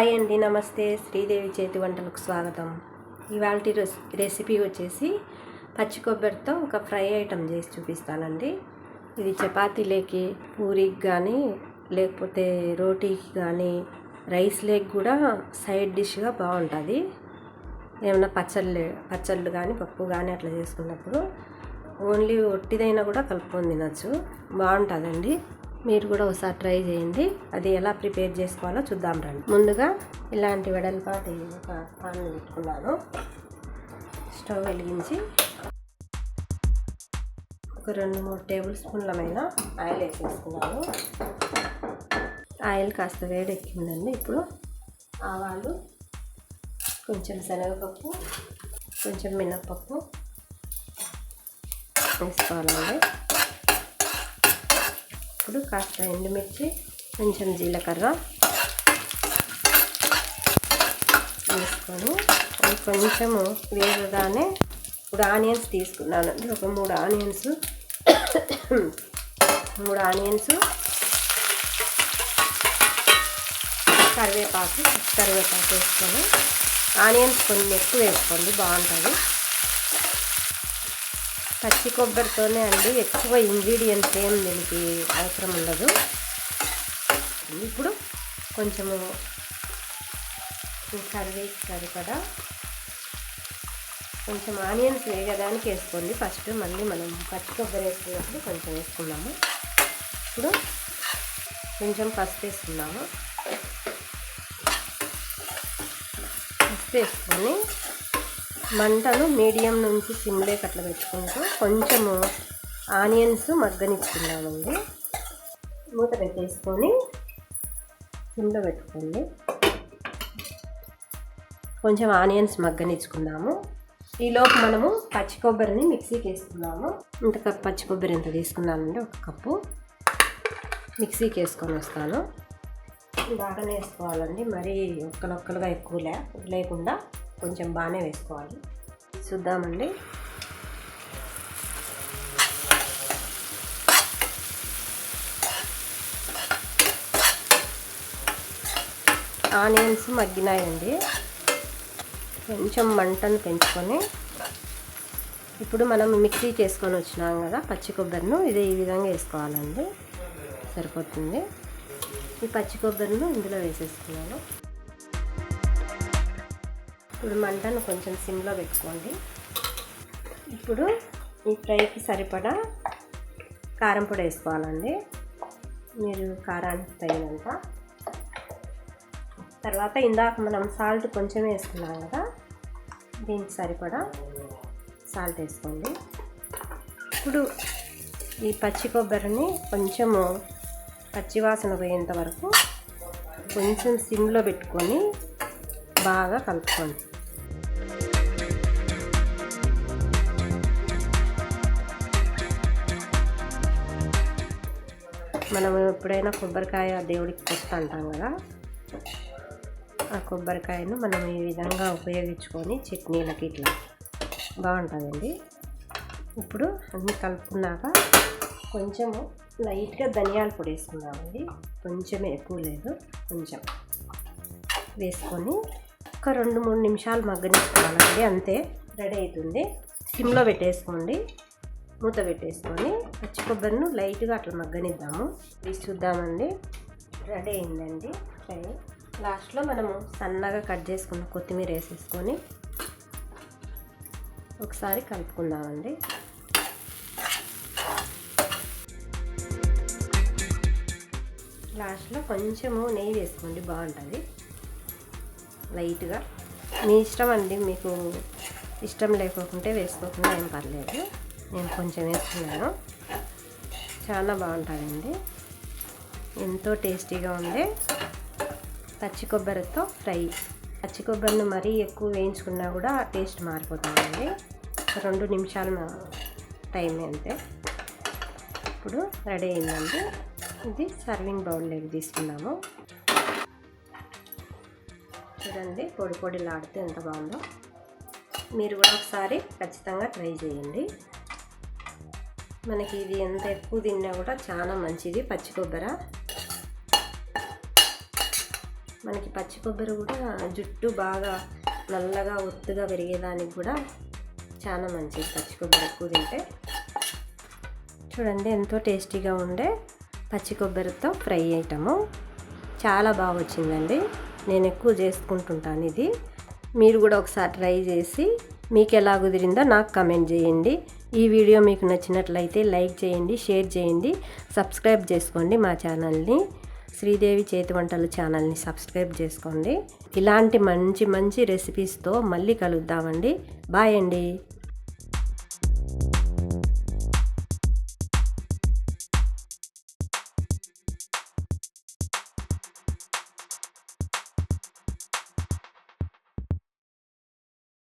Hi అండి నమస్తే. శ్రీదేవి చేతి వంటలకు స్వాగతం. ఇవాళ రెసిపీ వచ్చేసి పచ్చి కొబ్బరితో ఒక ఫ్రై ఐటమ్ చేసి చూపిస్తానండి. ఇది చపాతీలేకి పూరికి కానీ లేకపోతే రోటీకి కానీ రైస్ లేక్ కూడా సైడ్ డిష్గా బాగుంటుంది. ఏమైనా పచ్చళ్ళు పచ్చళ్ళు కానీ పప్పు కానీ అట్లా చేసుకున్నప్పుడు ఓన్లీ ఒట్టిదైనా కూడా కలుపుకొని తినచ్చు. బాగుంటుందండి. మీరు కూడా ఒకసారి ట్రై చేయండి. అది ఎలా ప్రిపేర్ చేసుకోవాలో చూద్దాం రండి. ముందుగా ఇలాంటి వెడల్పాటి ఒక పాన్ పెట్టుకున్నాను. స్టవ్ వెలిగించి ఒక రెండు మూడు టేబుల్ స్పూన్లమైన ఆయిల్ వేసేసుకున్నాను. ఆయిల్ కాస్త వేడెక్కిందండి ఇప్పుడు. ఆవాలు కొంచెం శనగపప్పు కొంచెం మినప్పప్పు వేసుకోవాలండి. ఇప్పుడు కాస్త ఎండుమిర్చి కొంచెం జీలకర్ర వేసుకొని కొంచెము వేగగానే ఇప్పుడు ఆనియన్స్ తీసుకున్నాను. అండి ఒక మూడు ఆనియన్స్ మూడు ఆనియన్స్ కరివేపాకు కరివేపాకు వేసుకొని ఆనియన్స్ కొన్ని ఎక్కువ వేసుకోండి బాగుంటుంది. పచ్చి కొబ్బరితోనే అండి ఎక్కువ ఇంగ్రీడియంట్స్ ఏం దీనికి అవసరం ఉండదు. ఇప్పుడు కొంచెము కర్రీ సరిపడా కొంచెం ఆనియన్స్ వేగడానికి వేసుకోండి. ఫస్ట్ మళ్ళీ మనం పచ్చి కొబ్బరి వేసుకున్నప్పుడు కొంచెం వేసుకున్నాము. ఇప్పుడు కొంచెం పసుపు వేసుకున్నాము. పసుపు వేసుకొని మంటను మీడియం నుంచి సిమ్లేకి అట్లా పెట్టుకుంటూ కొంచెము ఆనియన్స్ మగ్గనిచ్చుకున్నామండి మూత పెట్టేసుకొని సిమ్లో పెట్టుకోండి. కొంచెం ఆనియన్స్ మగ్గనిచ్చుకున్నాము ఈలోపు మనము పచ్చి కొబ్బరిని మిక్సీకి వేసుకున్నాము ఇంత కప్ పచ్చి కొబ్బరి ఎంత తీసుకున్నానండి ఒక కప్పు మిక్సీకి వేసుకొని వస్తాను. బాగానే వేసుకోవాలండి. మరీ ఒక్కలొక్కలుగా ఎక్కువ లేకుండా కొంచెం బాగానే వేసుకోవాలి. చూద్దామండి. ఆనియన్స్ మగ్గినాయండి. కొంచెం మంటను పెంచుకొని ఇప్పుడు మనం మిక్సీ చేసుకొని వచ్చినాం కదా పచ్చి కొబ్బరిను ఇదే ఈ విధంగా వేసుకోవాలండి. సరిపోతుంది. ఈ పచ్చి కొబ్బరిను ఇందులో వేసేసుకున్నాను. ఇప్పుడు మంటను కొంచెం సిమ్లో పెట్టుకోండి. ఇప్పుడు ఈ ఫ్రైకి సరిపడా కారం పొడి వేసుకోవాలండి. మీరు కారానికి తగినంత. తర్వాత ఇందాక మనం సాల్ట్ కొంచెం వేసుకున్నాం కదా దీనికి సరిపడా సాల్ట్ వేసుకోండి. ఇప్పుడు ఈ పచ్చి కొబ్బరిని కొంచెము పచ్చివాసన పోయేంత వరకు కొంచెం సిమ్లో పెట్టుకొని బాగా కలుపుకోండి. మనం ఎప్పుడైనా కొబ్బరికాయ దేవుడికి కొత్త అంటాం కదా ఆ కొబ్బరికాయను మనం ఈ విధంగా ఉపయోగించుకొని చట్నీలకి ఇట్లా. బాగుంటుందండి. ఇప్పుడు అన్నీ కలుపుకున్నాక కొంచెము లైట్గా ధనియాల పొడి వేసుకుందామండి. కొంచెమే ఎక్కువ లేదు కొంచెం వేసుకొని ఒక రెండు మూడు నిమిషాలు మగ్గనిసుకోవాలండి అంతే. రెడీ అవుతుంది సిమ్లో పెట్టేసుకోండి. మూత పెట్టేసుకొని పచ్చి కొబ్బరిను లైట్గా అట్లా మగ్గనిద్దాము. తీసి చూద్దామండి. రెడీ అయిందండి. ఫ్రై లాస్ట్లో మనము సన్నగా కట్ చేసుకున్న కొత్తిమీర వేసేసుకొని ఒకసారి కలుపుకుందామండి. లాస్ట్లో కొంచెము నెయ్యి వేసుకోండి బాగుంటుంది. లైట్గా. మీ ఇష్టం అండి మీకు ఇష్టం లేకోకుంటే వేసుకోకుండా ఏం పర్లేదు. నేను కొంచెం వేసుకున్నాను. చాలా బాగుంటుందండి. ఎంతో టేస్టీగా ఉండే పచ్చి కొబ్బరితో ఫ్రై. పచ్చి కొబ్బరిని మరీ ఎక్కువ వేయించుకున్నా కూడా టేస్ట్ మారిపోతుందండి. రెండు నిమిషాలు టైం అంతే. ఇప్పుడు రెడీ అయిందండి. ఇది సర్వింగ్ బౌల్లోకి తీసుకున్నాము చూడండి పొడి పొడిలాడితే ఎంత బాగుందో. మీరు కూడా ఒకసారి ఖచ్చితంగా ట్రై చేయండి. మనకి ఇది ఎంత ఎక్కువ తిన్నా కూడా చాలా మంచిది పచ్చి కొబ్బరి. మనకి పచ్చి కొబ్బరి కూడా జుట్టు బాగా నల్లగా ఒత్తుగా పెరిగేదానికి కూడా చాలా మంచిది. పచ్చి కొబ్బరి ఎక్కువ తింటే. చూడండి ఎంతో టేస్టీగా ఉండే పచ్చి కొబ్బరితో ఫ్రై ఐటము. చాలా బాగా వచ్చిందండి. నేను ఎక్కువ చేసుకుంటుంటాను ఇది మీరు కూడా ఒకసారి ట్రై చేసి మీకు ఎలా కుదిరిందో నాకు కమెంట్ చేయండి. ఈ వీడియో మీకు నచ్చినట్లయితే లైక్ చేయండి షేర్ చేయండి సబ్స్క్రైబ్ చేసుకోండి మా ఛానల్ని. శ్రీదేవి చేతి వంటలు ఛానల్ని సబ్స్క్రైబ్ చేసుకోండి. ఇలాంటి మంచి మంచి రెసిపీస్తో మళ్ళీ కలుద్దామండి. బాయ్ అండి.